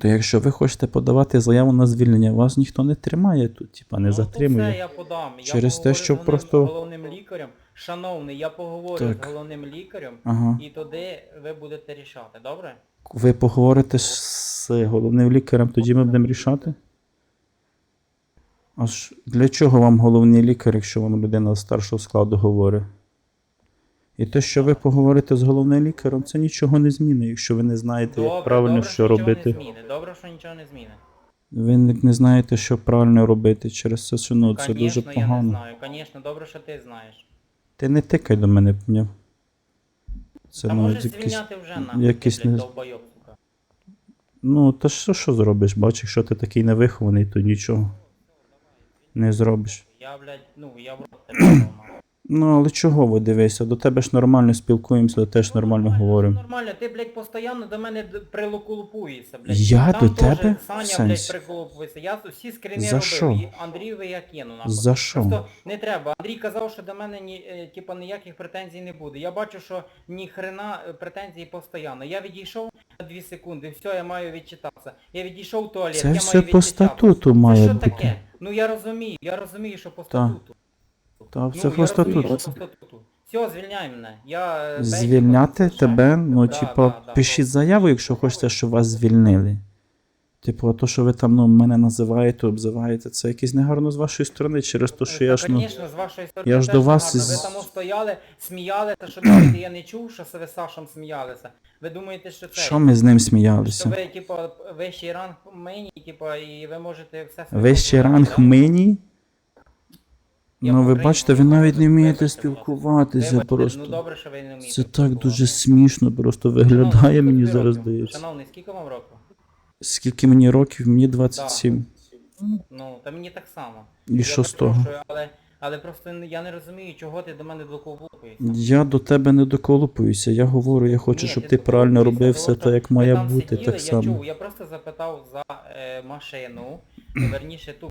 То якщо ви хочете подавати заяву на звільнення, вас ніхто не тримає тут, типа не ну, затримує. все я подам. Я Через те, поговорю що з головним- просто- головним лікарем. Шановний, я поговорю Так. з головним лікарем, Ага. і тоді ви будете рішати, добре? Ви поговорите з головним лікарем, тоді ми будемо рішати? Аж для чого вам головний лікар, якщо вам людина з старшого складу говорить? І те, що ви поговорите з головним лікарем, це нічого не змінить, якщо ви не знаєте, як правильно добре, що нічого робити. Не зміни. Добре, що нічого не зміни. Ви не не знаєте, що правильно робити через це, що ну, це дуже Конечно, я не погано. знаю. Звісно, добре, що ти знаєш. Ти не тикай до мене, поняв? Це Та ну, можеш якісь, звільняти вже нахуй, якісь ти, блядь, не- довбойоб, сука. Ну, та що, що зробиш? Бач, якщо ти такий невихований, то нічого не зробиш. Я, блядь, ну, я в рот тебе нахуй. Ну, але чого ви дивися? До тебе ж нормально спілкуємося, до теж нормально Ну, говоримо. Нормально, ти, блядь, постійно до мене прилукулупуєшся, блядь. Я Там до теж тебе? Саня, В блядь, сенсі? приколупується. Я всі скріни За робив. що? І Андрієві я кину, нахуй. За що? Просто не треба. Андрій казав, що до мене ні, е, типа, ніяких претензій не буде. Я бачу, що ні хрена е, претензій постійно. Я відійшов на 2 секунди, все, я маю відчитатися. Я відійшов в туалет, Це я все маю по відчитатися. статуту Це має що бути. таке? Ну я розумію, я розумію, що по Та. статуту. Та Ну, розумію, статуту. що по. Все, звільняй мене. Я е, Звільняти просто тебе, ну, Да, типа, да, да, пишіть заяву, якщо хочете, щоб вас звільнили. Типу, то, що ви там ну, мене називаєте, обзиваєте, це якесь негарно з вашої сторони, через те, що я ж ну. Звісно, з вашої сторони я ж теж до вас негарно. із- Ви там стояли, сміялися, що навіть я не чув, що ви з Сашем сміялися. Ви думаєте, що це? Що ми з ним Що сміялися? ви, типу, вищий ранг мені, типу, і ви можете все Вищий ранг да? мені? Ну, ви бачите, ви навіть не вмієте спілкуватися просто. Ну добре, що ви не вмієте. Це так дуже смішно, просто виглядає мені зараз здається. Шановний, скільки вам років? Скільки мені років? Мені 27. Ну, та мені так само. І Я що з того? перепрошую, Але, але просто я не розумію, чого ти до мене доколупуєшся. Я до тебе не доколупуюся. Я говорю, я хочу, Ні, щоб ти правильно доколупуєшся, робив все тому так, як ви має там бути, сиділи, так Я само. чув, я просто запитав за е, машину, верніше ту